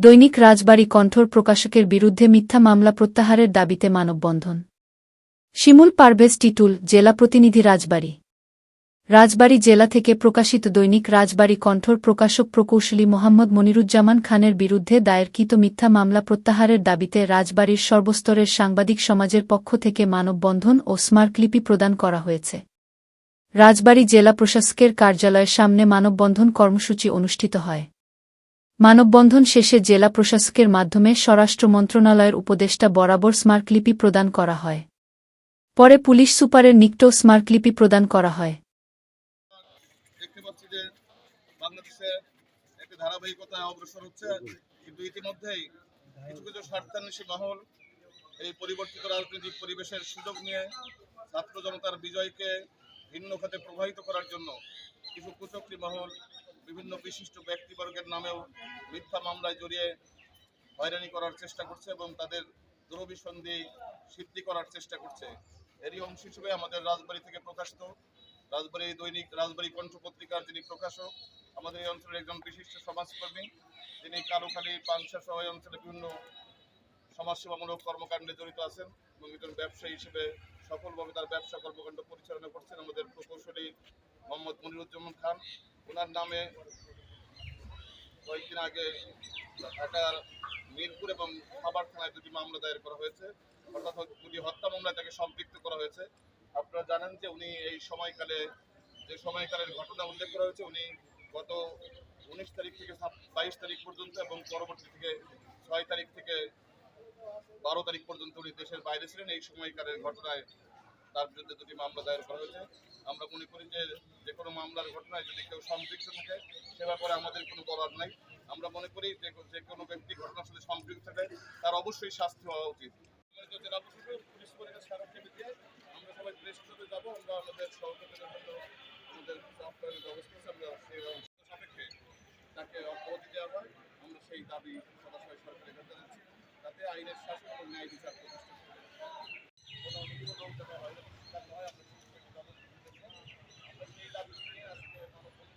দৈনিক রাজবাড়ী কণ্ঠর প্রকাশকের বিরুদ্ধে মিথ্যা মামলা প্রত্যাহারের দাবিতে মানববন্ধন। শিমুল পারভেজ টিটুল, জেলা প্রতিনিধি রাজবাড়ী। রাজবাড়ী জেলা থেকে প্রকাশিত দৈনিক রাজবাড়ী কণ্ঠর প্রকাশক প্রকৌশলী মোহাম্মদ মনিরুজ্জামান খানের বিরুদ্ধে দায়েরকৃত মিথ্যা মামলা প্রত্যাহারের দাবিতে রাজবাড়ীর সর্বস্তরের সাংবাদিক সমাজের পক্ষ থেকে মানববন্ধন ও স্মারকলিপি প্রদান করা হয়েছে। রাজবাড়ী জেলা প্রশাসকের কার্যালয়ের সামনে মানববন্ধন কর্মসূচি অনুষ্ঠিত হয়। মানববন্ধন শেষে জেলা প্রশাসকের মাধ্যমে স্বরাষ্ট্র মন্ত্রণালয়ের উপদেষ্টা বরাবর স্মারকলিপি প্রদান করা হয়। পরে পুলিশ সুপারের নিকটেও স্মারকলিপি প্রদান করা হয়। ছাত্র জনতার বিজয়কে ভিন্ন খাতে প্রবাহিত করার জন্য কিছু কুচক্রী মহল বিভিন্ন বিশিষ্ট ব্যক্তিবর্গের নামেও মিথ্যা মামলায় জড়িয়ে হয়রানি করার চেষ্টা করছে এবং তাদের দুরভিসন্ধি সিদ্ধি করার চেষ্টা করছে। এরই অংশ হিসেবে আমাদের রাজবাড়ি থেকে প্রকাশিত রাজবাড়ী দৈনিক রাজবাড়ী কণ্ঠ পত্রিকার যিনি প্রকাশক, আমাদের এই অঞ্চলের একজন বিশিষ্ট সমাজকর্মী, তিনি কালুখালী, পানসা সহ এই অঞ্চলে বিভিন্ন সমাজসেবামূলক কর্মকাণ্ডে জড়িত আছেন এবং একজন ব্যবসায়ী হিসেবে সফলভাবে তার ব্যবসা কর্মকাণ্ড পরিচালনা করছেন আমাদের প্রকৌশলী মোহাম্মদ মনিরুজ্জামান খান। ওনার নামে কয়েকদিন আগে ঢাকার মিরপুর এবং খাবার থানায় দুটি মামলা দায়ের করা হয়েছে। অর্থাৎ দুটি হত্যা মামলায় তাকে সম্পৃক্ত করা হয়েছে। আপনারা জানেন যে উনি এই সময়কালে, যে সময়কালের ঘটনা উল্লেখ করা হয়েছে, উনি গত উনিশ তারিখ থেকে বাইশ তারিখ পর্যন্ত এবং পরবর্তী থেকে ছয় তারিখ থেকে বারো তারিখ পর্যন্ত উনি দেশের বাইরে ছিলেন। এই সময়কালের ঘটনায় তার বিরুদ্ধে দুটি মামলা দায়ের করা হয়েছে আমরা মনে করি যে যে কোনো মামলার ঘটনায় যদি কেউ সম্পৃক্ত থাকে, সে ব্যাপারে আমাদের কোনো বলার নাই। আমরা মনে করি যে যে কোনো ব্যক্তি ঘটনার সাথে সম্পৃক্ত থাকে তার অবশ্যই শাস্তি হওয়া উচিত। জেলা পুলিশ দিয়ে আমরা সবাই আমরা আমাদের তাকে দেওয়া হয়। আমরা সেই দাবি সরাসরি সরকারের কাছে জানাচ্ছি। তাতে আইনের শাসন এবং ন্যায় বিচার প্রতিষ্ঠা কোনো নিরীহ লোক যাতে হয়রানি শিকার না হয় আমরা সেই বিষয়টি তদন্ত করতে চাই। আমরা সেই দাবি নিয়ে আজকে মানববন্ধন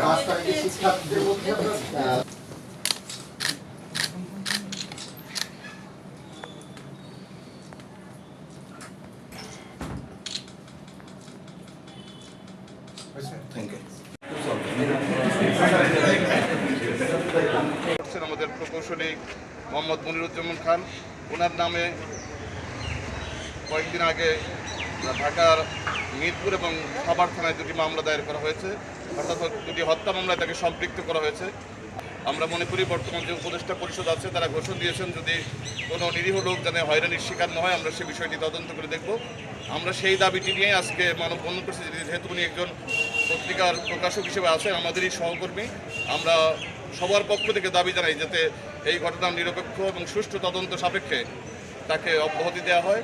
রাস্তায় শিক্ষার্থীদের মধ্যে আহ, করছেন আমাদের প্রকৌশলী মোহাম্মদ মনিরুজ্জামান খান। ওনার নামে কয়েকদিন আগে ঢাকার মিরপুর এবং খাবার থানায় দুটি মামলা দায়ের করা হয়েছে। অর্থাৎ দুটি হত্যা মামলায় তাকে সম্পৃক্ত করা হয়েছে। আমরা মনে করি বর্তমান যে উপদেষ্টা পরিষদ আছে তারা ঘোষণা দিয়েছেন যদি কোনো নিরীহ লোক যেন হয়রানির শিকার না হয় আমরা সে বিষয়টি তদন্ত করে দেখব। আমরা সেই দাবিটি নিয়ে আজকে মানব মানববন্ধন করছি যেহেতু উনি একজন পত্রিকার প্রকাশক হিসেবে আছেন আমাদেরই সহকর্মী। আমরা সবার পক্ষ থেকে দাবি জানাই যাতে এই ঘটনার নিরপেক্ষ এবং সুষ্ঠু তদন্ত সাপেক্ষে তাকে অব্যাহতি দেওয়া হয়।